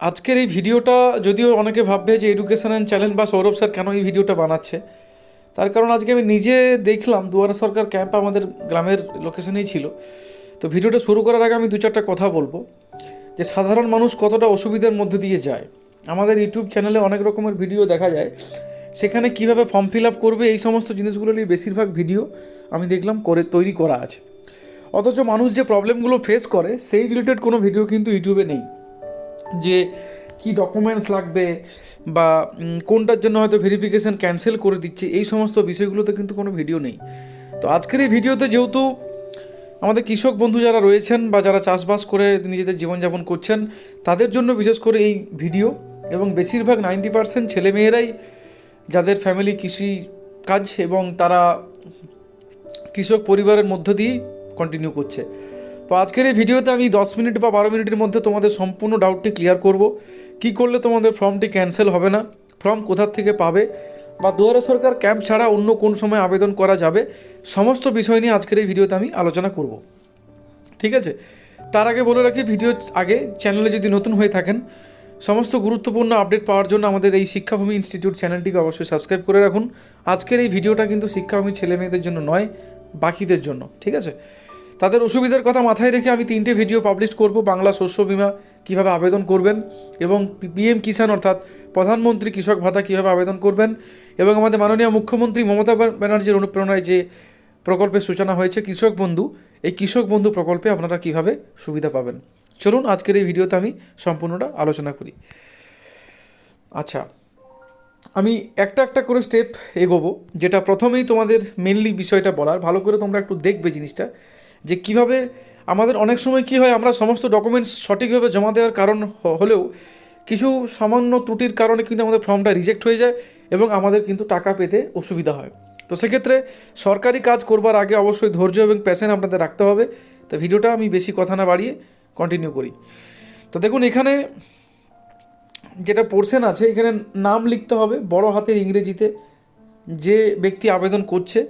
আজকের এই ভিডিওটা যদিও অনেকে ভাববে যে এডুকেশন অ্যান্ড চ্যানেল বা সৌরভ স্যার কেন এই ভিডিওটা বানাচ্ছে? তার কারণ আজকে আমি নিজে দেখলাম, দুয়ারা সরকার ক্যাম্প আমাদের গ্রামের লোকেশনেই ছিল। তো ভিডিওটা শুরু করার আগে আমি দু চারটা কথা বলব। যে সাধারণ মানুষ কতটা অসুবিধার মধ্যে দিয়ে যায়? আমাদের ইউটিউব চ্যানেলে অনেক রকমের ভিডিও দেখা যায়। সেখানে কীভাবে ফর্ম ফিল আপ করবে, এই সমস্ত জিনিসগুলো নিয়ে বেশিরভাগ ভিডিও আমি দেখলাম করে, তৈরি করা আছে। অথচ মানুষ যে প্রবলেমগুলো ফেস করে, সেই রিলেটেড কোনো ভিডিও কিন্তু ইউটিউবে নেই। যে কি ডকুমেন্টস লাগবে বা কোনটার জন্য হয়তো ভেরিফিকেশান ক্যান্সেল করে দিচ্ছে, এই সমস্ত বিষয়গুলোতে কিন্তু কোনো ভিডিও নেই। তো আজকের এই ভিডিওতে যেহেতু আমাদের কৃষক বন্ধু যারা রয়েছেন বা যারা চাষবাস করে নিজেদের জীবনযাপন করছেন, তাদের জন্য বিশেষ করে এই ভিডিও এবং বেশিরভাগ নাইনটি পার্সেন্ট ছেলেমেয়েরাই যাদের ফ্যামিলি কৃষি কাজ এবং তারা কৃষক পরিবারের মধ্য দিয়েই কন্টিনিউ করছে। তো আজকের এই ভিডিওতে আমি দশ মিনিট বা বারো মিনিটের মধ্যে তোমাদের সম্পূর্ণ ডাউটটি ক্লিয়ার করব। কি করলে তোমাদের ফর্মটি ক্যান্সেল হবে না? ফর্ম কোথার থেকে পাবে? বা দুয়ারে সরকার ক্যাম্প ছাড়া অন্য কোন সময় আবেদন করা যাবে? সমস্ত বিষয় নিয়ে আজকের এই ভিডিওতে আমি আলোচনা করব। ঠিক আছে? তার আগে বলে রাখি, ভিডিও আগে চ্যানেলে যদি নতুন হয়ে থাকেন, সমস্ত গুরুত্বপূর্ণ আপডেট পাওয়ার জন্য আমাদের এই শিক্ষাভূমি ইনস্টিটিউট চ্যানেলটিকে অবশ্যই সাবস্ক্রাইব করে রাখুন। আজকের এই ভিডিওটা কিন্তু শিক্ষাভূমি ছেলে মেয়েদের জন্য নয়, বাকিদের জন্য। ঠিক আছে? তাদের অসুবিধার কথা মাথায় রেখে আমি তিনটে ভিডিও পাবলিশ করব, বাংলা শস্য বিমা কীভাবে আবেদন করবেন এবং পিএম কিষাণ অর্থাৎ প্রধানমন্ত্রী কৃষক ভাতা কীভাবে আবেদন করবেন এবং আমাদের মাননীয় মুখ্যমন্ত্রী মমতা ব্যানার্জির অনুপ্রেরণায় যে প্রকল্পের সূচনা হয়েছে কৃষক বন্ধু, এই কৃষক বন্ধু প্রকল্পে আপনারা কীভাবে সুবিধা পাবেন? চলুন আজকের এই ভিডিওতে আমি সম্পূর্ণটা আলোচনা করি। আচ্ছা আমি একটা একটা করে স্টেপ এগোবো, যেটা প্রথমেই তোমাদের মেনলি বিষয়টা বলার। ভালো করে তোমরা একটু দেখবে জিনিসটা। যে কীভাবে আমাদের অনেক সময় কি হয়, আমরা সমস্ত ডকুমেন্টস সঠিকভাবে জমা দেওয়ার কারণ হলেও কিছু সামান্য ত্রুটির কারণে কিন্তু আমাদের ফর্মটা রিজেক্ট হয়ে যায় এবং আমাদের কিন্তু টাকা পেতে অসুবিধা হয়। তো সেক্ষেত্রে সরকারি কাজ করবার আগে অবশ্যই ধৈর্য এবং প্যাশন আপনাদের রাখতে হবে। তো ভিডিওটা আমি বেশি কথা না বাড়িয়ে কন্টিনিউ করি। তো দেখুন, এখানে যেটা পোর্শন আছে, এখানে নাম লিখতে হবে বড় হাতের ইংরেজিতে যে ব্যক্তি আবেদন করছে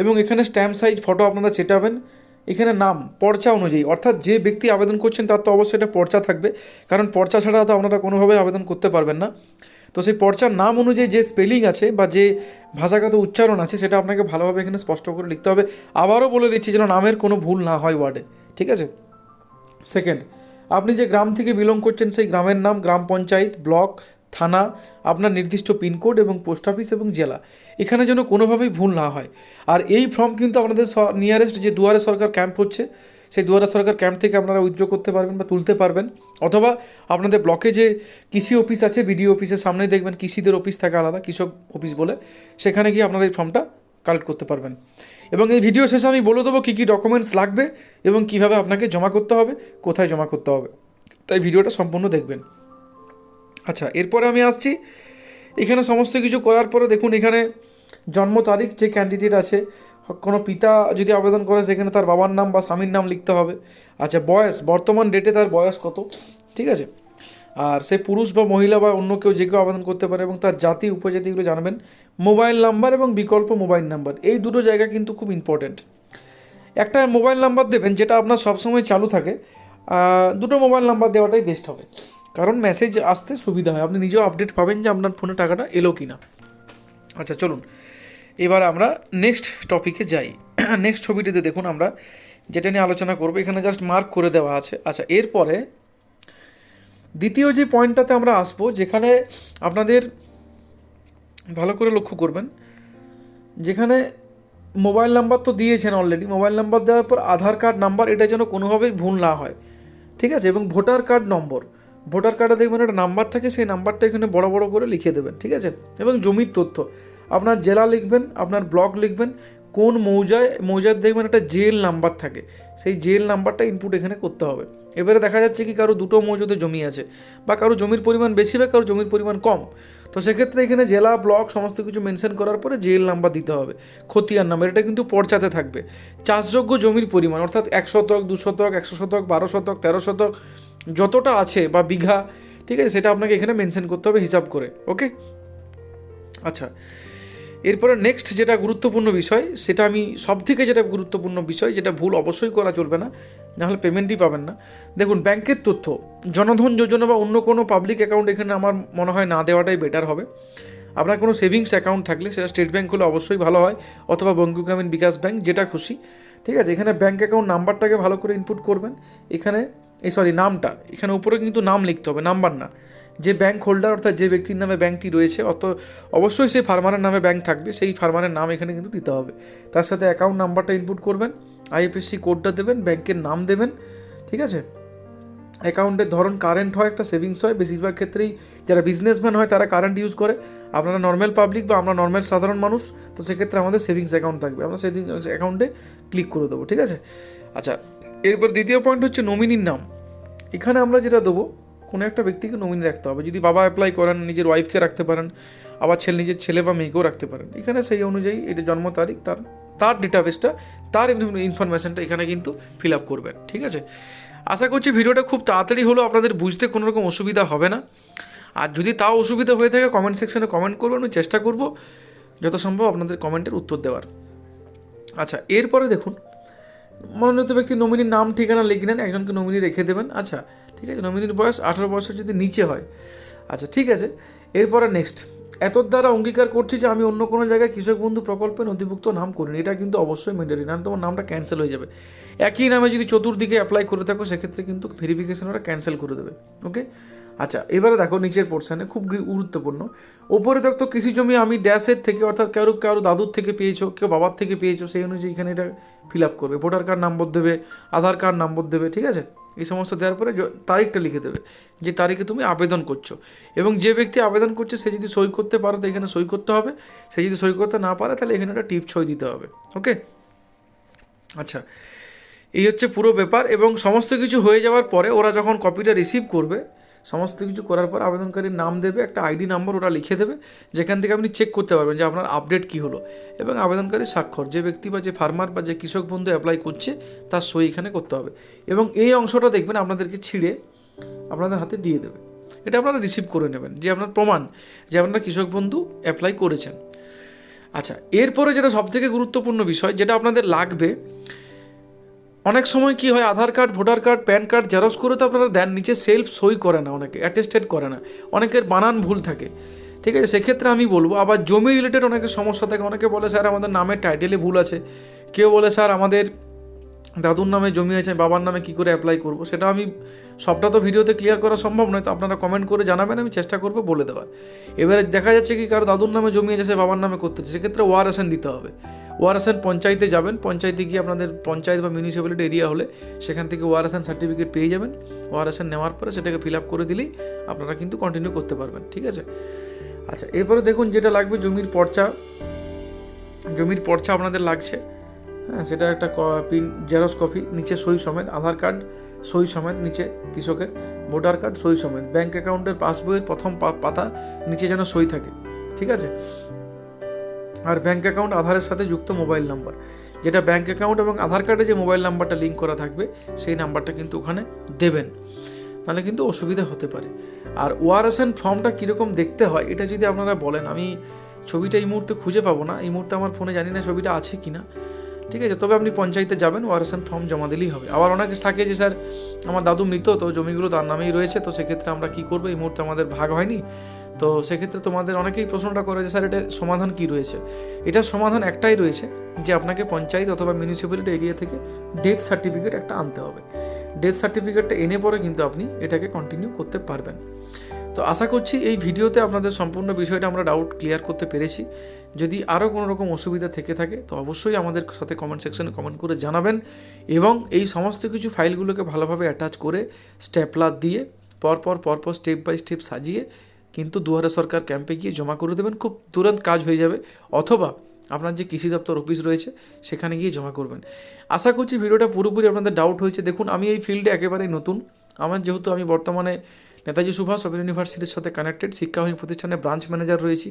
এবং এখানে স্ট্যাম্প সাইজ ফটো আপনারা চেটাবেন। এখানে নাম, পর্চা অনুযায়ী। অর্থাৎ যে ব্যক্তি আবেদন করছেন, তার তো অবশ্যই এটা পর্চা থাকবে। কারণ পর্চা ছাড়া তো আপনারা কোনোভাবে আবেদন করতে পারবেন না। তো সেই পর্চার নাম অনুযায়ী যে স্পেলিং আছে বা যে ভাষাগত উচ্চারণ আছে, সেটা আপনাকে ভালোভাবে এখানে স্পষ্ট করে লিখতে হবে। আবারও বলে দিচ্ছি যেন নামের কোনো ভুল না হয় ওয়ার্ডে। ঠিক আছে? সেকেন্ড, আপনি যে গ্রাম থেকে বিলং করছেন, সেই গ্রামের নাম, গ্রাম পঞ্চায়েত, ব্লক থানা, আপনার নির্দিষ্ট পিনকোড এবং পোস্ট অফিস এবং জেলা। এখানে যেন কোনোভাবেই ভুল না হয়। আর এই ফর্ম কিন্তু আপনাদের নিয়ারেস্ট যে দুয়ারে সরকার ক্যাম্প হচ্ছে, সেই দুয়ারে সরকার ক্যাম্প থেকে আপনারা উইথড্র করতে পারবেন বা তুলতে পারবেন। অথবা আপনাদের ব্লকে যে কৃষি অফিস আছে বিডিও অফিসের সামনেই দেখবেন কৃষিদের অফিস থাকে আলাদা, কৃষক অফিস বলে। সেখানে গিয়ে আপনারা এই ফর্মটা কালেক্ট করতে পারবেন। এবং এই ভিডিও শেষে আমি বলে দেবো কী কী ডকুমেন্টস লাগবে এবং কীভাবে আপনাকে জমা করতে হবে, কোথায় জমা করতে হবে। তাই ভিডিওটা সম্পূর্ণ দেখবেন। আচ্ছা এরপরে আমি আসছি। এখানে সমস্ত কিছু করার পরে দেখুন, এখানে জন্ম তারিখ যে ক্যান্ডিডেট আছে, কোনো পিতা যদি আবেদন করে, সেখানে তার বাবার নাম বা স্বামীর নাম লিখতে হবে। আচ্ছা বয়স, বর্তমান ডেটে তার বয়স কত? ঠিক আছে? আর সে পুরুষ বা মহিলা বা অন্য কেউ যে কেউ আবেদন করতে পারে এবং তার জাতি, উপজাতিগুলো জানবেন। মোবাইল নাম্বার এবং বিকল্প মোবাইল নাম্বার, এই দুটো জায়গা কিন্তু খুব ইম্পর্ট্যান্ট একটা মোবাইল নাম্বার দেবেন, যেটা আপনার সবসময় চালু থাকে। দুটো মোবাইল নাম্বার দেওয়াটাই বেস্ট হবে। কারণ মেসেজ আসতে সুবিধা হয়। আপনি নিজেও আপডেট পাবেন যে আপনার ফোনে টাকাটা এলো কি না আচ্ছা চলুন। এবার আমরা নেক্সট টপিকে যাই। নেক্সট ছবিটিতে দেখুন আমরা যেটা নিয়ে আলোচনা করব, এখানে জাস্ট মার্ক করে দেওয়া আছে। আচ্ছা এরপরে দ্বিতীয় যে পয়েন্টটাতে আমরা আসব, যেখানে আপনাদের ভালো করে লক্ষ্য করবেন, যেখানে মোবাইল নাম্বার তো দিয়েছেন অলরেডি মোবাইল নাম্বার দেওয়ার পর আধার কার্ড নাম্বার এটা যেন কোনোভাবেই ভুল না হয়। ঠিক আছে? এবং ভোটার কার্ড নম্বর ভোটার কার্ডে দেখবেন একটা নাম্বার থাকে, সেই নাম্বারটা এখানে বড় বড় করে লিখে দেবেন, ঠিক আছে? এবং জমির তথ্য। আপনার জেলা লিখবেন, আপনার ব্লক লিখবেন, কোন মৌজায় মৌজার দেখবেন একটা জেল নাম্বার থাকে। সেই জেল নাম্বারটা ইনপুট এখানে করতে হবে। এবারে দেখা যাচ্ছে কি কারও দুটো মৌজাতে জমি আছে, বা কারও জমির পরিমাণ বেশি বা কারও জমির পরিমাণ কম। তো সেক্ষেত্রে এখানে জেলা, ব্লক সমস্ত কিছু মেনশন করার পরে জেল নাম্বার দিতে হবে। খতিয়ান নাম্বার, এটা কিন্তু পর্চাতে থাকবে। চাষযোগ্য জমির পরিমাণ, অর্থাৎ এক শতক, দু শতক, একশো শতক, বারো শতক, তেরো শতক যতটা আছে বা বিঘা, ঠিক আছে, সেটা আপনাকে এখানে মেনশন করতে হবে হিসাব করে ওকে আচ্ছা এরপরে নেক্সট যেটা গুরুত্বপূর্ণ বিষয়, সেটা আমি সব থেকে যেটা গুরুত্বপূর্ণ বিষয়, যেটা ভুল অবশ্যই করা চলবে না, নাহলে পেমেন্টই পাবেন না। দেখুন, ব্যাংকের তথ্য, জনধন যোজনা বা অন্য কোনো পাবলিক অ্যাকাউন্ট এখানে আমার মনে হয় না দেওয়াটাই বেটার হবে। আপনার কোনো সেভিংস অ্যাকাউন্ট থাকলে সেটা স্টেট ব্যাঙ্ক হলে অবশ্যই ভালো হয়, অথবা বঙ্গ গ্রামীণ বিকাশ ব্যাংক, যেটা খুশি, ঠিক আছে? এখানে ব্যাঙ্ক অ্যাকাউন্ট নাম্বারটাকে ভালো করে ইনপুট করবেন, এখানে এই সরি নামটা। এখানে উপরে কিন্তু নাম লিখতে হবে, নাম্বার না। যে ব্যাংক হোল্ডার অর্থাৎ যে ব্যক্তির নামে ব্যাংকটি রয়েছে, অত, অবশ্যই সেই ফার্মারের নামে ব্যাংক থাকবে, সেই ফার্মারের নাম এখানে কিন্তু দিতে হবে। তার সাথে অ্যাকাউন্ট নাম্বারটা ইনপুট করবেন আইএফএসসি কোডটা দেবেন, ব্যাংকের নাম দেবেন, ঠিক আছে? অ্যাকাউন্টের ধরন কারেন্ট হয়, একটা সেভিংস হয়, বেশিরভাগ ক্ষেত্রেই যারা বিজনেসম্যান হয়, তারা কারেন্ট ইউজ করে। আপনারা নর্মাল পাবলিক বা আমরা নর্মাল সাধারণ মানুষ, তো সেক্ষেত্রে আমাদের সেভিংস অ্যাকাউন্ট থাকবে। আমরা সেভিংস অ্যাকাউন্টে ক্লিক করে দেবো, ঠিক আছে? আচ্ছা এরপর দ্বিতীয় পয়েন্ট হচ্ছে নমিনির নাম। এখানে আমরা যেটা দেবো, কোনো একটা ব্যক্তিকে নমিনি রাখতে হবে। যদি বাবা অ্যাপ্লাই করেন, নিজের ওয়াইফকে রাখতে পারেন, আবার ছেলে, নিজের ছেলে বা মেয়েকেও রাখতে পারেন। এখানে সেই অনুযায়ী এটা জন্ম তারিখ, তার তার ডেটাবেসটা তার ইনফরমেশানটা এখানে কিন্তু ফিল আপ করবেন। ঠিক আছে? আশা করছি ভিডিওটা খুব তাড়াতাড়ি হলো, আপনাদের বুঝতে কোনো রকম অসুবিধা হবে না। আর যদি তাও অসুবিধা হয়ে থাকে কমেন্ট সেকশনে কমেন্ট করবেন, আমি চেষ্টা করব, যত সম্ভব আপনাদের কমেন্টের উত্তর দেওয়ার। আচ্ছা এরপরে দেখুন মনোনীত ব্যক্তি নমিনির নাম ঠিকানা লিখে নেন একজনকে নমিনি রেখে দেবেন। আচ্ছা ঠিক আছে? নমিনির বয়স আঠারো বছর যদি নিচে হয়। আচ্ছা ঠিক আছে। এরপরে নেক্সট এতর দ্বারা অঙ্গীকার করছি যে আমি অন্য কোনো জায়গায় কৃষক বন্ধু প্রকল্পে নথিভুক্ত নাম করিনি। এটা কিন্তু অবশ্যই মেন্ডারি না তোমার নামটা ক্যান্সেল হয়ে যাবে। একই নামে যদি চতুর্দিকে অ্যাপ্লাই করে থাকো, সেক্ষেত্রে কিন্তু ভেরিফিকেশন ওরা ক্যান্সেল করে দেবে। ওকে আচ্ছা এবারে দেখো নিচের পোর্শনে খুব গুরুত্বপূর্ণ। ওপরে দেখতো কৃষি জমি আমি ড্যাশের থেকে অর্থাৎ কারও কারও দাদুর থেকে পেয়েছ, কেউ বাবার থেকে পেয়েছ, সেই অনুযায়ী এখানে এটা ফিল আপ করবে। ভোটার কার্ড নম্বর দেবে, আধার কার্ড নম্বর দেবে, ঠিক আছে? এই সমস্ত দেওয়ার পরে তারিখটা লিখে দেবে যে তারিখে তুমি আবেদন করছ। এবং যে ব্যক্তি আবেদন করছে, সে যদি সই করতে পারে, তো এখানে সই করতে হবে। সে যদি সই করতে না পারে, তাহলে এখানে একটা টিপ সই দিতে হবে। ওকে? আচ্ছা। এই হচ্ছে পুরো ব্যাপার এবং সমস্ত কিছু হয়ে যাওয়ার পরে ওরা যখন কপিটা রিসিভ করবে সমস্ত কিছু করার পর আবেদনকারীর নাম দেবে, একটা আইডি নাম্বার ওরা লিখে দেবে, যেখান থেকে আপনি চেক করতে পারবেন যে আপনার আপডেট কী হলো। এবং আবেদনকারী স্বাক্ষর, যে ব্যক্তি বা যে ফার্মার বা যে কৃষক বন্ধু অ্যাপ্লাই করছে, তার সই এখানে করতে হবে। এবং এই অংশটা দেখবেন আপনাদেরকে ছিঁড়ে আপনাদের হাতে দিয়ে দেবে। এটা আপনারা রিসিভ করে নেবেন, যে আপনার প্রমাণ যে আপনারা কৃষক বন্ধু অ্যাপ্লাই করেছেন। আচ্ছা এরপরে যেটা সবথেকে গুরুত্বপূর্ণ বিষয়, যেটা আপনাদের লাগবে অনেক সময় কি হয়, Aadhaar card, voter card, PAN card, xerox করে তো আপনারা দেন, নিচে সেলফ সই করে না অনেকে অ্যাটেস্টেড করে না। অনেকের বানান ভুল থাকে। ঠিক আছে, সেক্ষেত্রে আমি বলব, আবার জমি রিলেটেড অনেকের সমস্যা থাকে, অনেকে বলে, স্যার, আমাদের নামের টাইটেলে ভুল আছে। কেউ বলে, স্যার, আমাদের দাদুর নামে জমি আছে, বাবার নামে কি করে অ্যাপ্লাই করব, সেটা আমি সবটা তো ভিডিওতে ক্লিয়ার করা সম্ভব নয়, তো আপনারা কমেন্ট করে জানাবেন, আমি চেষ্টা করব বলে দেওয়ার। এবারে দেখা যাচ্ছে কি কারও দাদুর নামে জমি আছে, সে বাবার নামে করতে হচ্ছে সেক্ষেত্রে ওয়ারেশন দিতে হবে। ওয়ারেশন পঞ্চায়েতে যাবেন, পঞ্চায়েতে গিয়ে আপনাদের পঞ্চায়েত বা মিউনিসিপ্যালিটি এরিয়া হলে সেখান থেকে ওয়ারেশন সার্টিফিকেট পেয়ে যাবেন। ওয়ারেশন নেওয়ার পরে সেটাকে ফিল আপ করে দিলেই আপনারা কিন্তু কন্টিনিউ করতে পারবেন, ঠিক আছে? আচ্ছা এরপরে দেখুন যেটা লাগবে, জমির পর্চা। জমির পর্চা আপনাদের লাগছে। হ্যাঁ সেটা একটা পিন, জেরক্স কপি, নিচে সই সমেত, আধার কার্ড সই সমেত, নিচে কৃষকের ভোটার কার্ড সই সমেত। ব্যাঙ্ক অ্যাকাউন্টের পাসবইয়ের প্রথম পাতা নিচে যেন সই থাকে, ঠিক আছে? আর ব্যাঙ্ক অ্যাকাউন্ট আধারের সাথে যুক্ত মোবাইল নাম্বার, যেটা ব্যাঙ্ক অ্যাকাউন্ট এবং আধার কার্ডে যে মোবাইল নাম্বারটা লিঙ্ক করা থাকবে, সেই নাম্বারটা কিন্তু ওখানে দেবেন। তাহলে কিন্তু অসুবিধা হতে পারে। আর ওআরএসএন ফর্মটা কীরকম দেখতে হয়, এটা যদি আপনারা বলেন, আমি ছবিটা এই মুহূর্তে খুঁজে পাবো না। এই মুহূর্তে আমার ফোনে জানি না ছবিটা আছে কি না ঠিক আছে, তবে আপনি পঞ্চায়েতে যাবেন, ওয়ারেশন ফর্ম জমা দিলেই হবে। আবার অনেকে থাকে যে, স্যার, আমার দাদু মৃত, তো জমিগুলো তার নামেই রয়েছে, তো সেক্ষেত্রে আমরা কি করব? এই মুহূর্তে আমাদের ভাগ হয়নি। তো সেক্ষেত্রে তোমাদের অনেকেই প্রশ্নটা করে যে, স্যার, এটা সমাধান কি রয়েছে? এটার সমাধান একটাই রয়েছে যে, আপনাকে পঞ্চায়েত অথবা মিউনিসিপ্যালিটি এরিয়া থেকে ডেথ সার্টিফিকেট একটা আনতে হবে। ডেথ সার্টিফিকেটটা এনে পরে কিন্তু আপনি এটাকে কন্টিনিউ করতে পারবেন। তো আশা করছি এই ভিডিওতে আপনাদের সম্পূর্ণ বিষয়টা আমরা ডাউট ক্লিয়ার করতে পেরেছি। যদি আরও কোনো রকম অসুবিধা থেকে থাকে, তো অবশ্যই আমাদের সাথে কমেন্ট সেকশনে কমেন্ট করে জানাবেন এবং এই সমস্ত কিছু ফাইলগুলোকে ভালোভাবে অ্যাটাচ করে স্টেপলার দিয়ে পরপর পরপর স্টেপ বাই স্টেপ সাজিয়ে কিন্তু দুয়ারে সরকার ক্যাম্পে গিয়ে জমা করে দেবেন। খুব তুরন্ত কাজ হয়ে যাবে। অথবা আপনার যে কৃষি দপ্তর অফিস রয়েছে, সেখানে গিয়ে জমা করবেন। আশা করছি ভিডিওটা পুরোপুরি আপনাদের ডাউট হয়েছে। দেখুন, আমি এই ফিল্ডে একেবারেই নতুন। আমার যেহেতু আমি বর্তমানে নেতাজি সুভাষ ওপেন ইউনিভার্সিটির সাথে কানেক্টেড শিক্ষাহীন প্রতিষ্ঠানে ব্রাঞ্চ ম্যানেজার রয়েছি।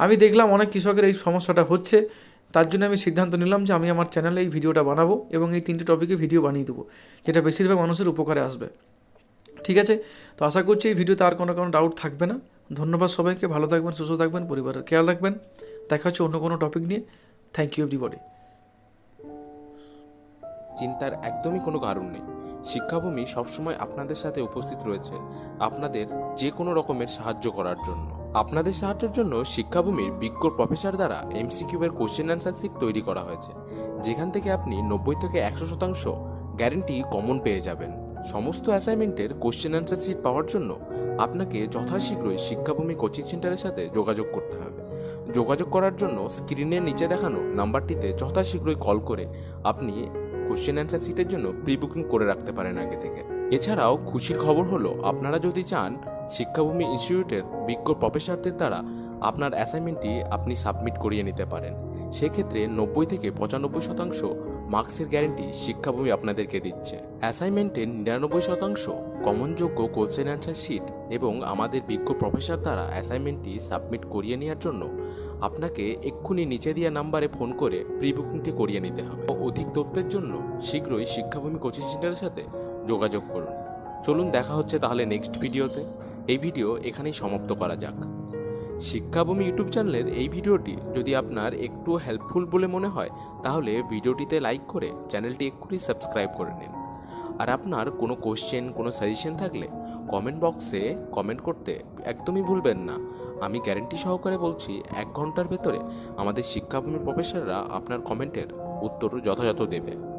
আমি দেখলাম অনেক কৃষকের এই সমস্যাটা হচ্ছে। তার জন্য আমি সিদ্ধান্ত নিলাম যে আমি আমার চ্যানেলে এই ভিডিওটা বানাবো এবং এই তিনটে টপিকে ভিডিও বানিয়ে দেবো, যেটা বেশিরভাগ মানুষের উপকারে আসবে। ঠিক আছে? তো আশা করছি এই ভিডিওতে আর কোনো কোনো ডাউট থাকবে না। ধন্যবাদ সবাইকে। ভালো থাকবেন, সুস্থ থাকবেন, পরিবারের খেয়াল রাখবেন। দেখা হচ্ছে অন্য কোনো টপিক নিয়ে। থ্যাংক ইউ এভরিবডি চিন্তার একদমই কোনো কারণ নেই। শিক্ষাভূমি সবসময় আপনাদের সাথে উপস্থিত রয়েছে আপনাদের যে কোনো রকমের সাহায্য করার জন্য। আপনাদের সাহায্যের জন্য শিক্ষাভূমির বিজ্ঞ প্রফেসর দ্বারা এমসিকিউবের কোশ্চেন অ্যান্সার শিট তৈরি করা হয়েছে, যেখান থেকে আপনি নব্বই থেকে একশো শতাংশ গ্যারেন্টি কমন পেয়ে যাবেন। সমস্ত অ্যাসাইনমেন্টের কোশ্চেন অ্যান্সার শিট পাওয়ার জন্য আপনাকে যথাশীঘ্রই শিক্ষাভূমি কোচিং সেন্টারের সাথে যোগাযোগ করতে হবে। যোগাযোগ করার জন্য স্ক্রিনের নিচে দেখানো নাম্বারটিতে যথাশীঘ্রই কল করে আপনি কোশ্চেন অ্যান্সার সিটের জন্য প্রি বুকিং করে রাখতে পারেন আগে থেকে। এছাড়াও খুশির খবর হলো, আপনারা যদি চান, শিক্ষাভূমি ইনস্টিটিউটের বিজ্ঞ প্রফেসরদের দ্বারা আপনার অ্যাসাইনমেন্টটি আপনি সাবমিট করিয়ে নিতে পারেন। সেক্ষেত্রে নব্বই থেকে পঁচানব্বই শতাংশ মার্কসের গ্যারেন্টি শিক্ষাভূমি আপনাদেরকে দিচ্ছে। অ্যাসাইনমেন্টের নিরানব্বই শতাংশ কমনযোগ্য কোশ্চেন অ্যান্সার শিট এবং আমাদের বিজ্ঞ প্রফেসর দ্বারা অ্যাসাইনমেন্টটি সাবমিট করিয়ে নেওয়ার জন্য আপনাকে এক্ষুনি নিচে দেওয়া নাম্বারে ফোন করে প্রি বুকিংটি করিয়ে নিতে হবে। অধিক তথ্যের জন্য শীঘ্রই শিক্ষাভূমি কোচিং সেন্টারের সাথে যোগাযোগ করুন। চলুন দেখা হচ্ছে তাহলে নেক্সট ভিডিওতে। এই ভিডিও এখানেই সমাপ্ত করা যাক। শিক্ষাভূমি ইউটিউব চ্যানেলের এই ভিডিওটি যদি আপনার একটু হেল্পফুল বলে মনে হয়, তাহলে ভিডিওটিতে লাইক করে চ্যানেলটি এক্ষুনি সাবস্ক্রাইব করে নিন। আর আপনার কোনো কোশ্চেন কোনো সাজেশন থাকলে কমেন্ট বক্সে কমেন্ট করতে একদমই ভুলবেন না। আমি গ্যারেন্টি সহকারে বলছি, এক ঘণ্টার ভেতরে আমাদের শিক্ষাভূমির প্রফেসররা আপনার কমেন্টের উত্তর যথাযথ দেবে।